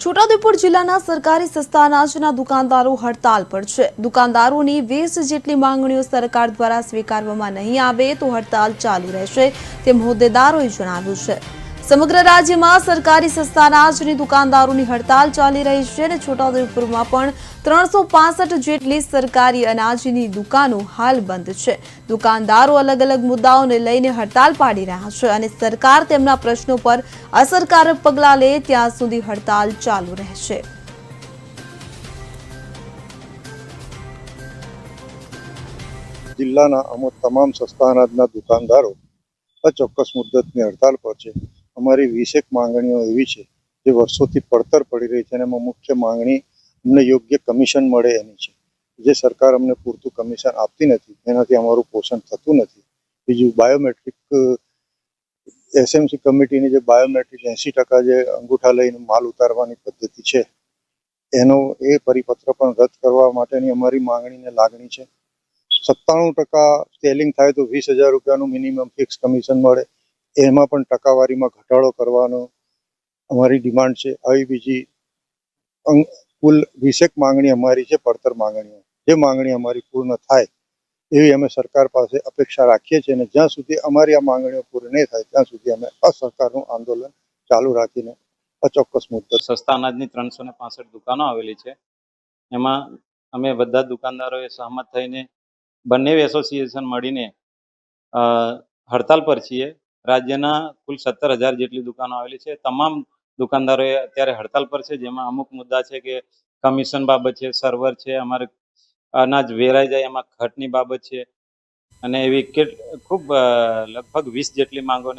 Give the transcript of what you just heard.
છોટાઉદેપુર જિલ્લાના સરકારી સસ્તા અનાજના દુકાનદારો હડતાલ પર છે. દુકાનદારોની વીસ જેટલી માંગણીઓ સરકાર દ્વારા સ્વીકારવામાં નહીં આવે તો હડતાલ ચાલુ રહેશે તેમ હોદ્દેદારોએ જણાવ્યું છે. સમગ્ર રાજ્યમાં સરકારી સસ્તા અનાજની દુકાનદારોની હડતાલ ચાલી રહી છે અને છોટાઉદેપુરમાં પણ ત્રણસો જેટલી સરકારી અનાજની દુકાનો હાલ બંધ છે. દુકાનદારો અલગ અલગ મુદ્દાઓને લઈને હડતાલ પાડી રહ્યા છે અને સરકાર તેમના પ્રશ્નો પર અસરકારક પગલાં લે ત્યાં સુધી હડતાલ ચાલુ રહેશે. જિલ્લાના અમુક તમામ સસ્તા અનાજના દુકાનદારો અચોક્કસ મુદ્દતની હડતાલ પર છે. અમારી વીસેક માંગણીઓ એવી છે જે વર્ષોથી પડતર પડી રહી છે અને એમાં મુખ્ય માંગણી અમને યોગ્ય કમિશન મળે એની છે. જે સરકાર અમને પૂરતું કમિશન આપતી નથી, એનાથી અમારું પોષણ થતું નથી. બીજું બાયોમેટ્રિક એસએમસી કમિટીની જે બાયોમેટ્રિક એંસી ટકા જે અંગૂઠા લઈને માલ ઉતારવાની પદ્ધતિ છે, એનો એ પરિપત્ર પણ રદ કરવા માટેની અમારી માંગણીને લાગણી છે. સત્તાણું ટકા સ્ટેલિંગ થાય તો વીસ હજાર રૂપિયાનું મિનિમમ ફિક્સ કમિશન મળે. એમાં પણ ટકાવારીમાં ઘટાડો કરવાનો અમારી ડિમાન્ડ છે. આવી બીજી કુલ વીસેક માંગણી અમારી છે, પડતર માંગણીઓ. જે માંગણી અમારી પૂર્ણ થાય એવી અમે સરકાર પાસે અપેક્ષા રાખીએ છીએ અને જ્યાં સુધી અમારી આ માંગણીઓ પૂરી નહીં થાય, ત્યાં સુધી અમે અસરકારનું આંદોલન ચાલુ રાખીને અચોક્કસ મુદ્દો સસ્તા અનાજની ત્રણસો ને પાસઠ દુકાનો આવેલી છે. એમાં અમે બધા દુકાનદારોએ સહમત થઈને બંને એસોસિએશન મળીને હડતાલ પર છીએ. રાજ્યના કુલ સત્તર હજાર જેટલી દુકાનો આવેલી છે. તમામ દુકાનદારોએ અત્યારે હડતાલ પર છે, જેમાં અમુક મુદ્દા છે કે કમિશન બાબત છે, સર્વર છે, અમારે અનાજ વેરાઈ જાય, એમાં ખટની બાબત છે. અને એવી કેટ ખૂબ લગભગ વીસ જેટલી માંગોને